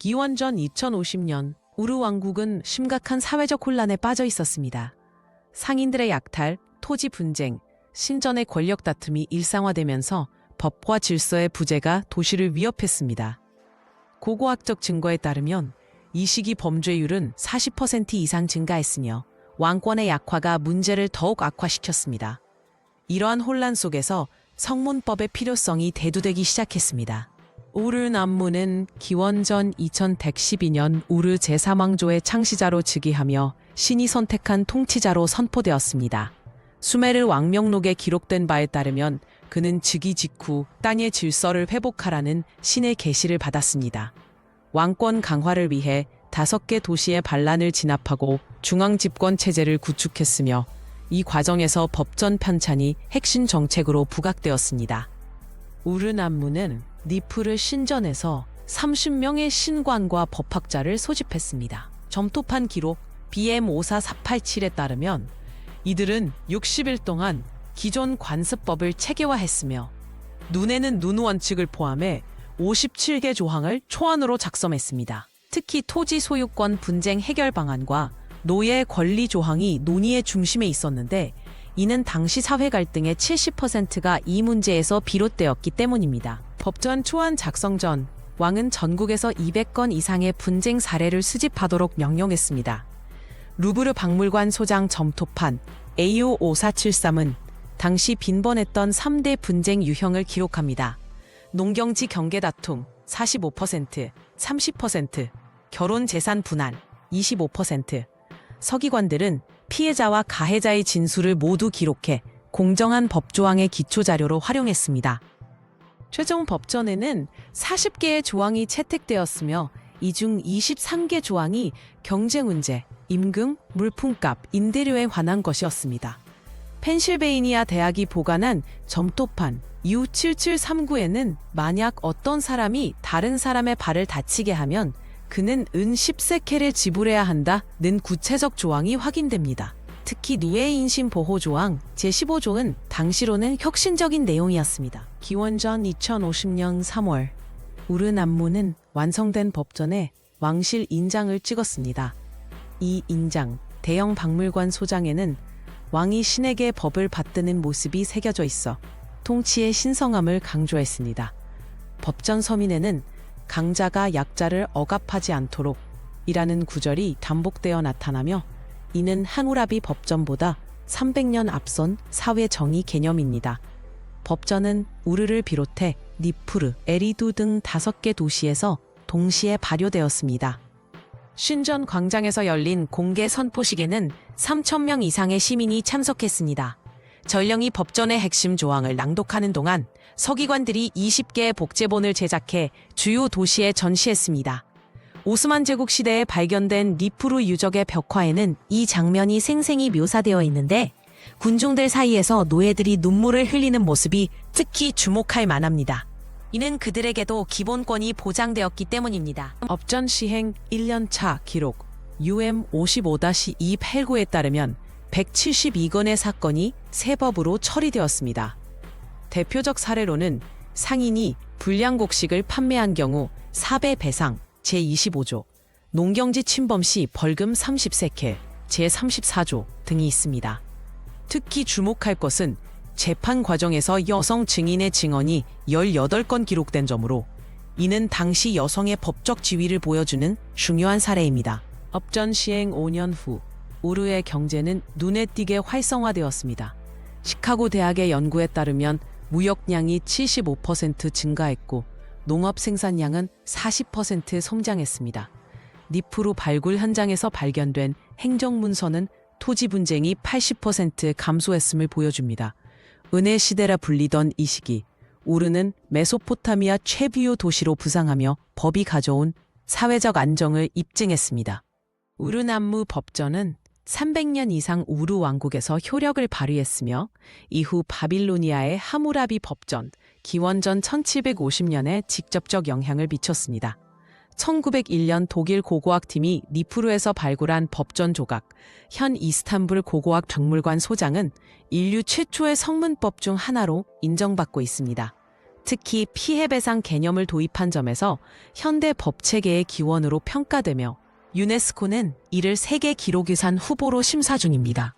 기원전 2050년 우르 왕국은 심각한 사회적 혼란에 빠져 있었습니다. 상인들의 약탈, 토지 분쟁, 신전의 권력 다툼이 일상화되면서 법과 질서의 부재가 도시를 위협했습니다. 고고학적 증거에 따르면 이 시기 범죄율은 40% 이상 증가했으며 왕권의 약화가 문제를 더욱 악화시켰습니다. 이러한 혼란 속에서 성문법의 필요성이 대두되기 시작했습니다. 우르 남무는 기원전 2112년 우르 제3왕조의 창시자로 즉위하며 신이 선택한 통치자로 선포되었습니다. 수메르 왕명록에 기록된 바에 따르면 그는 즉위 직후 땅의 질서를 회복하라는 신의 계시를 받았습니다. 왕권 강화를 위해 다섯 개 도시의 반란을 진압하고 중앙 집권 체제를 구축했으며 이 과정에서 법전 편찬이 핵심 정책으로 부각되었습니다. 우르 남무는 니프르 신전에서 30명의 신관과 법학자를 소집했습니다. 점토판 기록 BM54487에 따르면 이들은 60일 동안 기존 관습법을 체계화했으며 눈에는 눈 원칙을 포함해 57개 조항을 초안으로 작성했습니다. 특히 토지 소유권 분쟁 해결 방안과 노예 권리 조항이 논의의 중심에 있었는데 이는 당시 사회 갈등의 70%가 이 문제에서 비롯되었기 때문입니다. 법전 초안 작성 전 왕은 전국에서 200건 이상의 분쟁 사례를 수집하도록 명령했습니다. 루브르 박물관 소장 점토판 AO5473은 당시 빈번했던 3대 분쟁 유형을 기록합니다. 농경지 경계 다툼 45%, 30%, 결혼 재산 분할 25%. 서기관들은 피해자와 가해자의 진술을 모두 기록해 공정한 법조항의 기초 자료로 활용했습니다. 최종 법전에는 40개의 조항이 채택되었으며 이 중 23개 조항이 경제 문제, 임금, 물품값, 임대료에 관한 것이었습니다. 펜실베이니아 대학이 보관한 점토판 U7739에는 만약 어떤 사람이 다른 사람의 발을 다치게 하면 그는 은 10세켈을 지불해야 한다는 구체적 조항이 확인됩니다. 특히 노예 인신 보호 조항 제15조는 당시로는 혁신적인 내용이었습니다. 기원전 2050년 3월 우르남무는 완성된 법전에 왕실 인장을 찍었습니다. 이 인장, 대형 박물관 소장에는 왕이 신에게 법을 받드는 모습이 새겨져 있어 통치의 신성함을 강조했습니다. 법전 서민에는 강자가 약자를 억압하지 않도록 이라는 구절이 반복되어 나타나며 이는 하무라비 법전보다 300년 앞선 사회 정의 개념입니다. 법전은 우르를 비롯해 니푸르, 에리두 등 다섯 개 도시에서 동시에 발효되었습니다. 신전 광장에서 열린 공개 선포식에는 3,000명 이상의 시민이 참석했습니다. 전령이 법전의 핵심 조항을 낭독하는 동안 서기관들이 20개의 복제본을 제작해 주요 도시에 전시했습니다. 오스만 제국 시대에 발견된 리프루 유적의 벽화에는 이 장면이 생생히 묘사되어 있는데 군중들 사이에서 노예들이 눈물을 흘리는 모습이 특히 주목할 만합니다. 이는 그들에게도 기본권이 보장되었기 때문입니다. 업전 시행 1년차 기록 UM 55-289에 따르면 172건의 사건이 세법으로 처리되었습니다. 대표적 사례로는 상인이 불량 곡식을 판매한 경우 4배 배상 제25조, 농경지 침범 시 벌금 30세켈 제34조 등이 있습니다. 특히 주목할 것은 재판 과정에서 여성 증인의 증언이 18건 기록된 점으로 이는 당시 여성의 법적 지위를 보여주는 중요한 사례입니다. 업전 시행 5년 후 우르의 경제는 눈에 띄게 활성화되었습니다. 시카고 대학의 연구에 따르면 무역량이 75% 증가했고 농업 생산량은 40% 성장했습니다. 니프루 발굴 현장에서 발견된 행정문서는 토지 분쟁이 80% 감소했음을 보여줍니다. 은혜 시대라 불리던 이 시기, 우르는 메소포타미아 최비요 도시로 부상하며 법이 가져온 사회적 안정을 입증했습니다. 우르남무 법전은 300년 이상 우르 왕국에서 효력을 발휘했으며 이후 바빌로니아의 하무라비 법전, 기원전 1750년에 직접적 영향을 미쳤습니다. 1901년 독일 고고학팀이 니프루에서 발굴한 법전 조각, 현 이스탄불 고고학 박물관 소장은 인류 최초의 성문법 중 하나로 인정받고 있습니다. 특히 피해배상 개념을 도입한 점에서 현대 법체계의 기원으로 평가되며 유네스코는 이를 세계 기록유산 후보로 심사 중입니다.